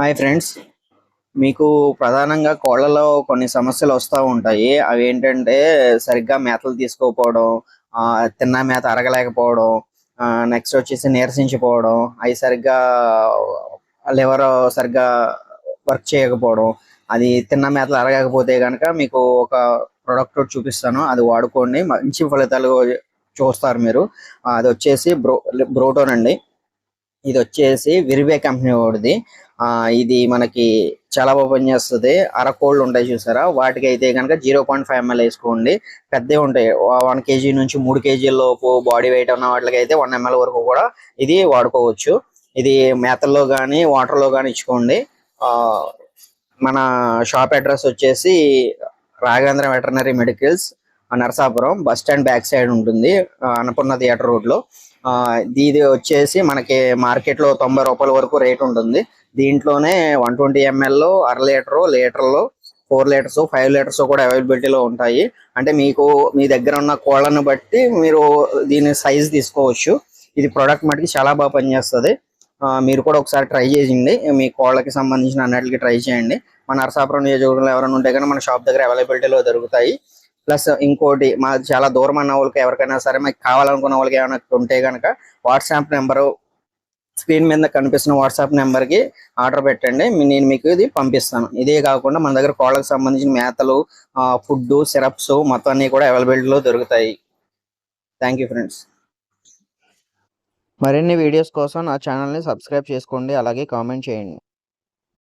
Hi friends. మీకు ప్రధానంగా కోళ్ళలో కొన్ని సమస్యలు వస్తూ ఉంటాయి. అవి ఏంటంటే సరిగ్గా మేతలు తీసుకోకపోవడం తిన్న మేత అరగలేకపోవడం నెక్స్ట్ వచ్చేసి నీరసించిపోవడం అవి సరిగ్గా లివర్ సరిగ్గా వర్క్ చేయకపోవడం అది తిన్న మేతలు అరగకపోతే కనుక మీకు ఒక ప్రొడక్ట్ చూపిస్తాను. అది వాడుకోండి. మంచి ఫలితాలు చూస్తారు మీరు. అది వచ్చేసి బ్రో బ్రోటోన్ అండి. ఇది వచ్చేసి విరివే కంపెనీ వాడిది. ఇది మనకి చాలా బాగా పనిచేస్తుంది. అరకోళ్ళు ఉంటాయి చూసారా? వాటికి అయితే కనుక జీరో పాయింట్ ఫైవ్ ఎంఎల్ వేసుకోండి. పెద్దవి ఉంటాయి. వన్ కేజీ నుంచి మూడు కేజీల లోపు బాడీ వెయిట్ ఉన్న వాటికి అయితే వన్ ఎంఎల్ వరకు కూడా ఇది వాడుకోవచ్చు. ఇది మేతల్లో కానీ వాటర్లో కానీ ఇచ్చుకోండి. ఆ మన షాప్ అడ్రస్ వచ్చేసి Raghavendra veterinary medicals Narasapuram bus stand back side ఉంటుంది. అన్నపూర్ణ థియేటర్ రోడ్లో. ఆ, ఇది వచ్చేసి మనకి మార్కెట్లో తొంభై రూపాయల వరకు రేట్ ఉంటుంది. దీంట్లోనే వన్ ట్వంటీ ఎంఎల్ అర లీటర్ లీటర్లు ఫోర్ లీటర్స్ ఫైవ్ లీటర్స్ కూడా అవైలబిలిటీలో ఉంటాయి. అంటే మీకు మీ దగ్గర ఉన్న కోళ్ళను బట్టి మీరు దీని సైజ్ తీసుకోవచ్చు. ఇది ప్రోడక్ట్ మటుకి చాలా బాగా పనిచేస్తుంది. మీరు కూడా ఒకసారి ట్రై చేయండి. మీ కోళ్ళకి సంబంధించిన అన్నిటికి ట్రై చేయండి. మన నరసాపురం నియోజకవర్గంలో ఎవరైనా ఉంటే కానీ మన షాప్ దగ్గర అవైలబిలిటీలో దొరుకుతాయి. ప్లస్ ఇంకోటి మా చాలా దూరం అన్న వాళ్ళకి ఎవరికైనా సరే మాకు కావాలనుకున్న వాళ్ళకి ఏమైనా ఉంటే కనుక వాట్సాప్ నెంబరు స్క్రీన్ మీద కనిపిస్తున్న వాట్సాప్ నెంబర్కి ఆర్డర్ పెట్టండి. నేను మీకు ఇది పంపిస్తాను. ఇదే కాకుండా మన దగ్గర కోళ్ళకు సంబంధించిన మేతలు ఫుడ్ సిరప్స్ మొత్తం అన్ని కూడా అవైలబిలిటీలో దొరుకుతాయి. థ్యాంక్ యూ ఫ్రెండ్స్ మరిన్ని వీడియోస్ కోసం నా ఛానల్ని సబ్స్క్రైబ్ చేసుకోండి. అలాగే కామెంట్ చేయండి.